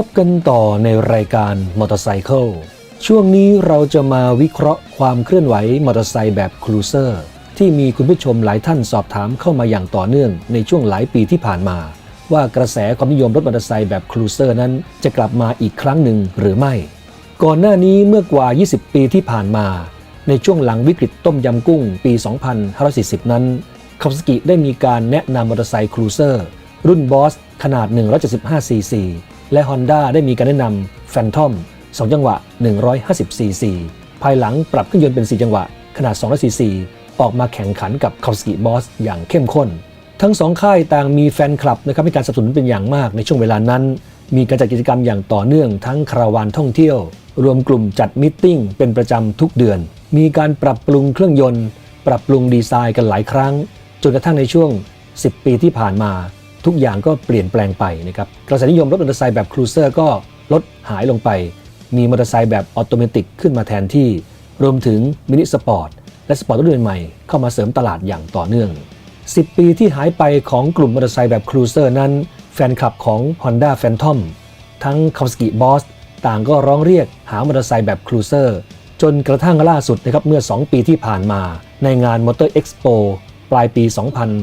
พบกันต่อในรายการมอเตอร์ไซค์ช่วงนี้เราจะมาวิเคราะห์ความเคลื่อนไหวมอเตอร์ไซค์แบบครูเซอร์ที่มีคุณผู้ชมหลายท่านสอบถามเข้ามาอย่างต่อเนื่องในช่วงหลายปีที่ผ่านมา ว่ากระแสความนิยมรถมอเตอร์ไซค์แบบครูเซอร์นั้นจะกลับมาอีกครั้งหนึ่งหรือไม่ ก่อนหน้านี้เมื่อกว่า 20 ปีที่ผ่านมา ในช่วงหลังวิกฤตต้มยำกุ้งปี 2540 นั้นคาวาซากิได้มีการแนะนำมอเตอร์ไซค์ครูเซอร์รุ่นบอสขนาด 175ซีซี และ Honda ได้มีการแนะนำ Phantom 2 จังหวะ 150ซีซีภายหลังปรับเครื่องยนต์เป็น 4 จังหวะ ขนาด 200ซีซีออกมาแข่งขันกับ Kawasaki Boss อย่างเข้มข้น ทั้งสองค่ายต่างมีแฟนคลับนะครับให้การสนับสนุนเป็นอย่างมากในช่วงเวลานั้น มีการจัดกิจกรรมอย่างต่อเนื่องทั้งคาราวานท่องเที่ยว รวมกลุ่มจัดมิทติ้งเป็นประจำทุกเดือน มีการปรับปรุงเครื่องยนต์ ปรับปรุงดีไซน์กันหลายครั้ง จนกระทั่งในช่วง 10 ปีที่ผ่านมา ทุกอย่างก็เปลี่ยนแปลงไปนะครับกระแสนิยมรถมอเตอร์ไซค์แบบครูเซอร์ก็ลดหายลงไป มีมอเตอร์ไซค์แบบออโตเมติกขึ้นมาแทนที่ รวมถึงมินิสปอร์ตและสปอร์ตรถยนต์ใหม่เข้ามาเสริมตลาดอย่างต่อเนื่อง 10 ปีที่หายไปของกลุ่มมอเตอร์ไซค์แบบครูเซอร์นั้น แฟนคลับของ Honda Phantom ทั้ง Kawasaki Boss ต่างก็ร้องเรียกหามอเตอร์ไซค์แบบครูเซอร์จนกระทั่งล่าสุดนะครับเมื่อ 2 ปีที่ผ่านมา ในงาน Motor Expo ปลายปี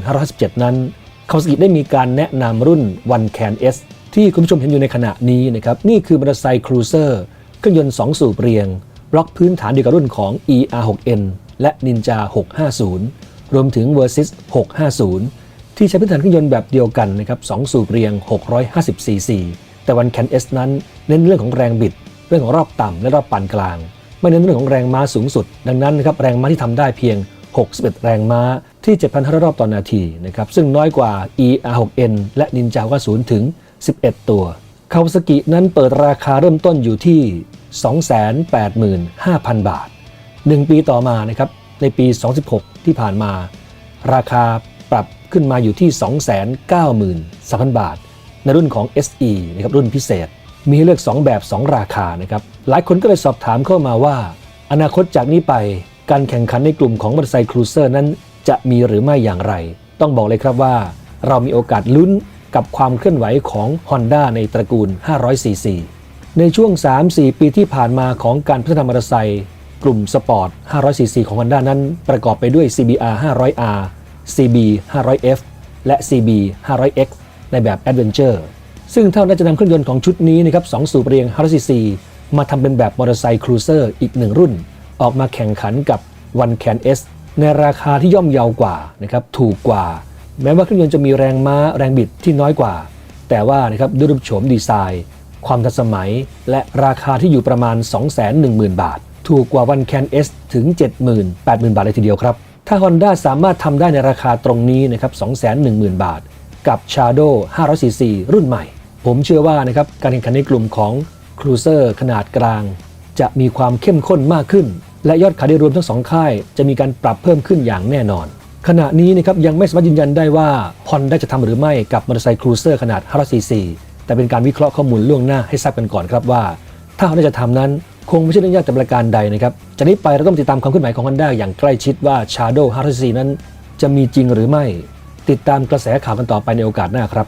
2557 นั้น คาวาซากิได้มีการแนะนำรุ่น One Can S ที่คุณผู้ชมเห็นอยู่ในขณะนี้นะครับ นี่คือมอเตอร์ไซค์ครูเซอร์เครื่องยนต์ 2 สูบเรียงบล็อกพื้นฐานเดียวกับรุ่นของ ER6N และ Ninja 650 รวมถึง Versys 650 ที่ใช้พื้นฐานเครื่องยนต์แบบเดียวกันนะครับ 2 สูบเรียง 650 cc แต่ One Can S นั้นเน้นเรื่องของแรงบิด เรื่องของรอบต่ำและรอบปานกลาง ไม่เน้นเรื่องของแรงม้าสูงสุด ดังนั้นนะครับแรงม้าที่ทำได้เพียง 61 แรงม้า ที่ 7,500 รอบต่อนาทีนะครับซึ่งน้อยกว่า ER6N และ Ninja 90ถึง 11 ตัว คาวาซากินั้นเปิดราคาเริ่มต้นอยู่ที่ 285,000 บาท 1 ปีต่อมานะครับในปี 2016 ที่ผ่านมา ราคาปรับขึ้นมาอยู่ที่ 293,000 บาท ในรุ่นของ SE นะครับรุ่นพิเศษ มีให้เลือก 2 แบบ 2 ราคานะครับหลายคนก็เลยสอบถามเข้ามาว่า อนาคตจากนี้ไปการแข่งขันในกลุ่มของมอเตอร์ไซค์ครูเซอร์นั้น จะมีหรือไม่อย่างไร ต้องบอกเลยครับว่า เรามีโอกาสลุ้นกับความเคลื่อนไหวของ Honda ในตระกูล 500cc ในช่วง 3-4 ปีที่ผ่านมาของการพัฒนามอเตอร์ไซค์กลุ่มสปอร์ต 500cc ของ Honda นั้นประกอบไปด้วย CBR 500R CB 500F และ CB 500X ในแบบ Adventure ซึ่งเท่านั้นจะนำเครื่องยนต์ของชุดนี้นะครับ2สูบเรียง 500cc มาทำเป็นแบบมอเตอร์ไซค์ครูเซอร์อีกหนึ่งรุ่น ออกมาแข่งขันกับ One Can S ในราคาที่ย่อมเยาวกว่านะครับถูกกว่า แม้ว่าเครื่องยนต์จะมีแรงม้าแรงบิดที่น้อยกว่า แต่ว่านะครับด้วยรูปโฉมดีไซน์ ความทันสมัย และราคาที่อยู่ประมาณ 210,000 บาท ถูกกว่า One Can S ถึง 70,000 80,000 บาทเลยทีเดียวครับ ถ้า Honda สามารถทำได้ในราคาตรงนี้นะครับ210,000 บาท กับ Shadow 500cc รุ่นใหม่ ผมเชื่อว่านะครับการแข่งขันในกลุ่มของครูเซอร์ขนาดกลาง จะมีความเข้มข้นมากขึ้น และยอดขายโดยรวมทั้งสองค่ายจะมีการปรับเพิ่มขึ้นอย่างแน่นอน ขณะนี้นะครับยังไม่สามารถยืนยันได้ว่าพอนได้จะทำหรือไม่กับมอเตอร์ไซค์ครูเซอร์ขนาด 500cc แต่เป็นการวิเคราะห์ข้อมูลล่วงหน้าให้ทราบกันก่อนครับว่า ถ้าเขาจะทำนั้น คงไม่ใช่เรื่องยากแต่ประการใดนะครับจากนี้ไปเราต้องติดตามความเคลื่อนไหวของ Honda อย่างใกล้ชิดว่า Shadow 500cc นั้น จะมีจริงหรือไม่ ติดตามกระแสข่าวกันต่อไปในโอกาสหน้าครับ